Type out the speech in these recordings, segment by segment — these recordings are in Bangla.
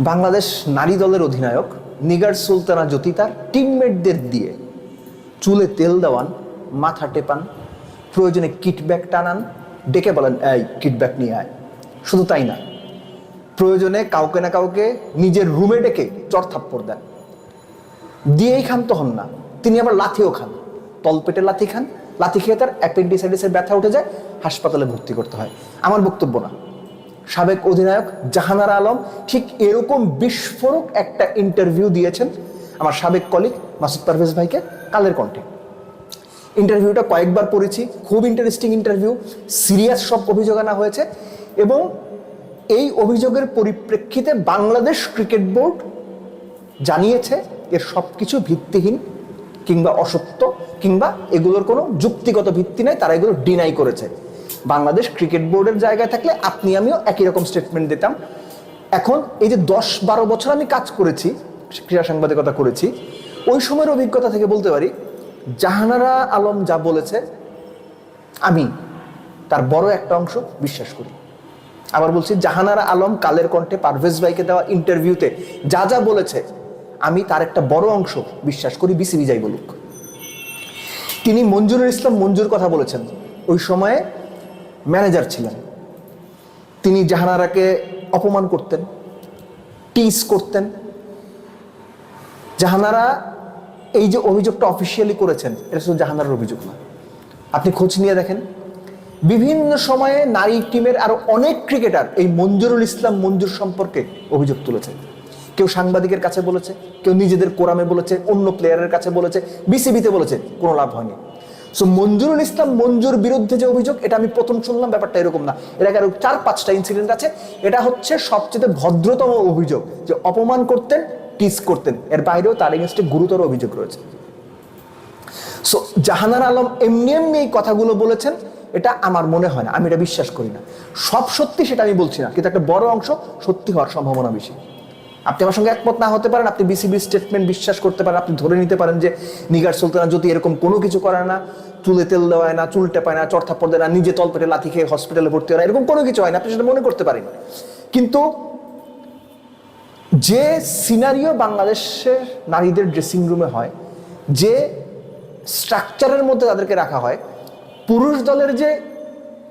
বাংলাদেশ নারী দলের অধিনায়ক নিগার সুলতানা জ্যোতি তার টিমমেটদের দিয়ে চুলে তেল দেওয়ান, মাথা টেপান, প্রয়োজনে কিটব্যাক টানান, ডেকে বলেন, এই কিটব্যাক নিয়ে আয়। শুধু তাই না, প্রয়োজনে কাউকে না কাউকে নিজের রুমে ডেকে চর থাপ্পড় দেন। দিয়েই খান তো হন না, তিনি আবার লাথিও খান। তলপেটে লাথি খান, লাথি খেয়ে তার অ্যাপেন্ডিসাইটিসের ব্যথা উঠে যায়, হাসপাতালে ভর্তি করতে হয়। আমার বক্তব্য না। সাবেক অধিনায়ক জাহানারা আলম ঠিক এরকম বিস্ফোরক একটা ইন্টারভিউ দিয়েছেন আমার সাবেক কলিগ মাসুদ পারভেজ ভাইকে কালের কণ্ঠে। ইন্টারভিউটা কয়েকবার পড়েছি, খুব ইন্টারেস্টিং ইন্টারভিউ সিরিয়াস সব অভিযোগ আনা হয়েছে এবং এই অভিযোগের পরিপ্রেক্ষিতে বাংলাদেশ ক্রিকেট বোর্ড জানিয়েছে এর সব কিছু ভিত্তিহীন কিংবা অসত্য কিংবা এগুলোর কোনো যুক্তিগত ভিত্তি নাই, তারা এগুলো ডিনাই করেছে। বাংলাদেশ ক্রিকেট বোর্ডের জায়গায় থাকলে আপনি, আমিও একই রকম স্টেটমেন্ট দিতাম। এখন এই যে দশ বারো বছর আমি কাজ করেছি, ক্রীড়া সাংবাদিকতা করেছি, ওই সময়ের অভিজ্ঞতা থেকে বলতে পারি, জাহানারা আলম যা বলেছে, আমি তার বড় একটা অংশ বিশ্বাস করি। আবার বলছি, জাহানারা আলম কালের কণ্ঠে পারভেজ ভাইকে দেওয়া ইন্টারভিউতে যা যা বলেছে, আমি তার একটা বড় অংশ বিশ্বাস করি, বিসিবি যাই বলুক। তিনি মঞ্জুরুল ইসলাম মঞ্জুর কথা বলেছেন। ওই সময়ে ম্যানেজার ছিলেন। তিনি জাহানারাকে অপমান করতেন, টিস করতেন। জাহানারা এই যে অভিযোগটা অফিসিয়ালি করেছেন, এটা শুধু জাহানারার অভিযোগ না। আপনি খোঁজ নিয়ে দেখেন, বিভিন্ন সময়ে নারী টিমের আরও অনেক ক্রিকেটার এই মঞ্জুরুল ইসলাম মঞ্জুর সম্পর্কে অভিযোগ তুলেছে। কেউ সাংবাদিকের কাছে বলেছে, কেউ নিজেদের কোরামে বলেছে, অন্য প্লেয়ারের কাছে বলেছে বিসিবিতে বলেছে, কোনো লাভ হয়নি। সো মঞ্জুরুল ইসলাম, মঞ্জুর বিরুদ্ধে যে অভিযোগ, এটা আমি প্রথম শুনলাম, ব্যাপারটা এরকম না। এর আগে চার, পাঁচটা ইনসিডেন্ট আছে। এটা হচ্ছে সবচেয়ে ভদ্রতম অভিযোগ, যে অপমান করতেন টিস করতেন। এর বাইরেও তার এগেনস্টে গুরুতর অভিযোগ রয়েছে। সো জাহানার আলম এমনি এমনি এই কথাগুলো বলেছেন, এটা আমার মনে হয় না, আমি এটা বিশ্বাস করি না। সব সত্যি সেটা আমি বলছি না, কিন্তু একটা বড় অংশ সত্যি হওয়ার সম্ভাবনা বেশি। আপনি আমার সঙ্গে একমত না হতে পারেন, আপনি বিসিবি স্টেটমেন্ট বিশ্বাস করতে পারেন, আপনি ধরে নিতে পারেন যে নিগার সুলতানা যদি এরকম কোনো কিছু করে না, চুলে তেল দেওয়ায় না, চুল টেপায় না চড়থাপ্পড় দেয় না, নিজে তলপেটে লাথি খেয়ে হসপিটালে ভর্তি হয় না, এরকম কোনো কিছু হয় না, আপনি সেটা মনে করতে পারেন। কিন্তু যে সিনারিও বাংলাদেশের নারীদের ড্রেসিং রুমে হয়, যে স্ট্রাকচারের মধ্যে তাদেরকে রাখা হয়, পুরুষ দলের যে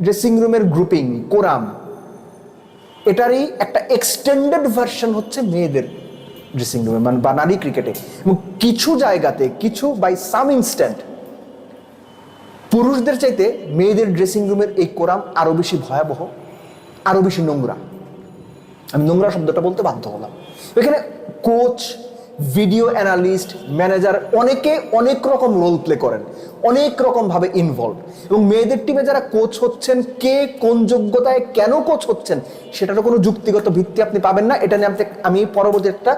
ড্রেসিং রুমের গ্রুপিং কোরাম এটারই একটা এক্সটেন্ডেড ভার্সন হচ্ছে মেয়েদের ড্রেসিং রুমে মানে বা নারী ক্রিকেটে এবং কিছু জায়গাতে, কিছু বাই সাম ইনস্ট্যান্ট পুরুষদের চাইতে মেয়েদের ড্রেসিং রুমের এই কোরাম আরও বেশি ভয়াবহ আরও বেশি নোংরা। আমি নোংরা শব্দটা বলতে বাধ্য হলাম। এখানে কোচ ভিডিও অ্যানালিস্ট ম্যানেজার অনেকে অনেক রকম রোল প্লে করেন, অনেক রকম ভাবে ইনভলভ এবং মেয়েদের টিমে যারা কোচ হচ্ছেন, কে কোন যোগ্যতায় কেন কোচ হচ্ছেন, সেটারও কোনো যুক্তিগত ভিত্তি আপনি পাবেন না। এটা নিয়ে আমি পরবর্তী একটা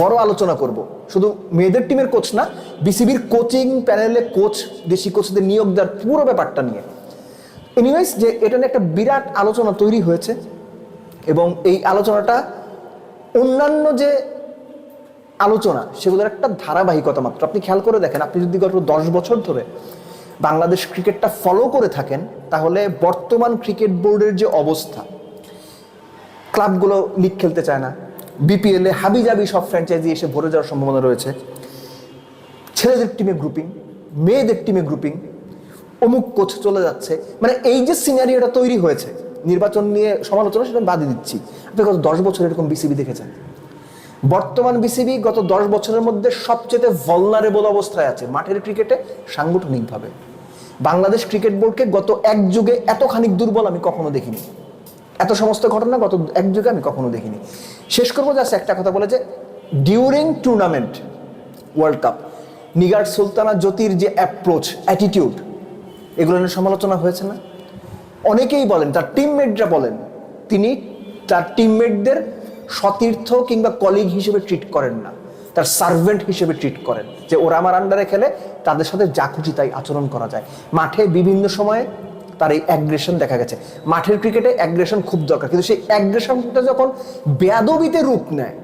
বড় আলোচনা করব। শুধু মেয়েদের টিমের কোচ না বিসিবির কোচিং প্যানেলে কোচ দেশি কোচদের নিয়োগ দেওয়ার পুরো ব্যাপারটা নিয়ে। এনিওয়েজ যে এটা নিয়ে একটা বিরাট আলোচনা তৈরি হয়েছে, এবং এই আলোচনাটা অন্যান্য যে আলোচনা, সেগুলোর একটা ধারাবাহিকতা মাত্র। আপনি খেয়াল করে দেখেন, আপনি যদি গত দশ বছর ধরে বাংলাদেশ ক্রিকেটটা ফলো করে থাকেন, তাহলে বর্তমান ক্রিকেট বোর্ডের যে অবস্থা, ক্লাবগুলো লিগ খেলতে চায় না বিপিএল হাবিজাবি সব ফ্র্যাঞ্চাইজি এসে ভরে যাওয়ার সম্ভাবনা রয়েছে, ছেলেদের টিমে গ্রুপিং মেয়েদের টিমে গ্রুপিং অমুক কোচ চলে যাচ্ছে মানে এই যে সিনারিওটা তৈরি হয়েছে, নির্বাচন নিয়ে সমালোচনা, সেটা বাদই দিচ্ছি। আপনি গত দশ বছর এরকম বিসিবি দেখেছেন? বর্তমান বিসিবি গত দশ বছরের মধ্যে সবচেয়ে ভলনারেবল অবস্থায় আছে মাঠের ক্রিকেটে সাংগঠনিকভাবে। বাংলাদেশ ক্রিকেট বোর্ডকে গত এক যুগে এত খানিক দুর্বল আমি কখনো দেখিনি। এত সমস্ত ঘটনা গত এক যুগে আমি কখনো দেখিনি। শেষ করব জাস্ট একটা কথা বলে যে during tournament world cup Nigar Sultana জ্যোতির যে অ্যাপ্রোচ অ্যাটিটিউড এগুলো নিয়ে সমালোচনা হয়েছে না? অনেকেই বলেন, তার টিমমেটরা বলেন, তিনি তার টিমমেটদের সতীর্থ কিংবা কলিগ হিসেবে ট্রিট করেন না। তার সার্ভেন্ট হিসেবে ট্রিট করেন। যে ওরা আমার আন্ডারে খেলে, তাদের সাথে যা খুশি তাই আচরণ করা যায়। মাঠে বিভিন্ন সময়ে তার এই অ্যাগ্রেশন দেখা গেছে। মাঠের ক্রিকেটে অ্যাগ্রেশন খুব দরকার। কিন্তু সেই অ্যাগ্রেশনটা যখন বেয়াদবিতে রূপ নেয়,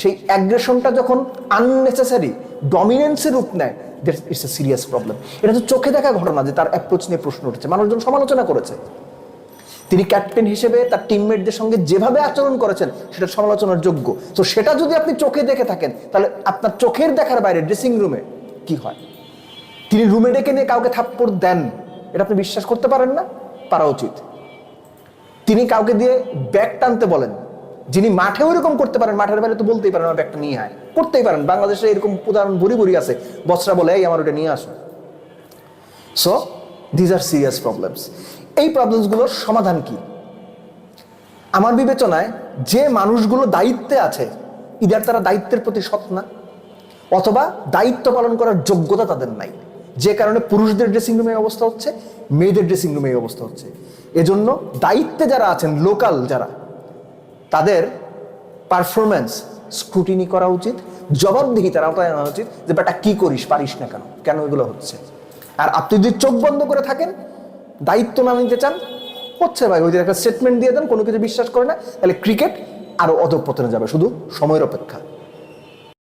সেই অ্যাগ্রেশনটা যখন আননেসেসারি ডমিনেন্সের রূপ নেয় ইটস এ সিরিয়াস প্রবলেম এটা তো চোখে দেখা ঘটনা যে তার অ্যাপ্রোচ নিয়ে প্রশ্ন উঠেছে। মানুষজন সমালোচনা করেছে। তিনি ক্যাপ্টেন হিসেবে তার টিমমেটদের সঙ্গে যেভাবে আচরণ করেছেন, সেটা সমালোচনার যোগ্য। তো সেটা যদি আপনি চোখে দেখে থাকেন, তাহলে আপনার চোখের দেখার বাইরে ড্রেসিং রুমে কি হয়? তিনি রুমে ডেকে নিয়ে কাউকে থাপ্পড় দেন, এটা আপনি বিশ্বাস করতে পারেন না? পারা উচিত। তিনি কাউকে দিয়ে ব্যাগ টানতে বলেন, যিনি মাঠেও এরকম করতে পারেন, মাঠের বাইরে তো বলতেই পারেন, আমার ব্যাগটা নিয়ে আয়। করতেই পারেন। বাংলাদেশে এরকম উদাহরণ ভরি ভরি আছে। বছরা বলে, এই, আমার ওটা নিয়ে আসুন so these are serious problems এই প্রবলেমসগুলোর সমাধান কি? আমার বিবেচনায় যে মানুষগুলো দায়িত্বে আছে ইদার তারা দায়িত্বের প্রতি সৎ না, অথবা দায়িত্ব পালন করার যোগ্যতা তাদের নাই। যে কারণে পুরুষদের ড্রেসিং রুমে অবস্থা হচ্ছে, মেয়েদের ড্রেসিং রুমে অবস্থা হচ্ছে। এজন্য দায়িত্বে যারা আছেন লোকাল যারা, তাদের পারফরমেন্স স্ক্রুটিনি করা উচিত জবাবদিহিতার আওতায় আনা উচিত যে, বেটা, কি করিস? পারিস না কেন? কেন এগুলো হচ্ছে? আর আপনি যদি চোখ বন্ধ করে থাকেন দায়িত্ব না নিতে চান, হচ্ছে ভাই, ওই একটা স্টেটমেন্ট দিয়ে দেন, কোনো কিছু বিশ্বাস করে না, তাহলে ক্রিকেট আরও অধপতনে যাবে, শুধু সময়ের অপেক্ষা।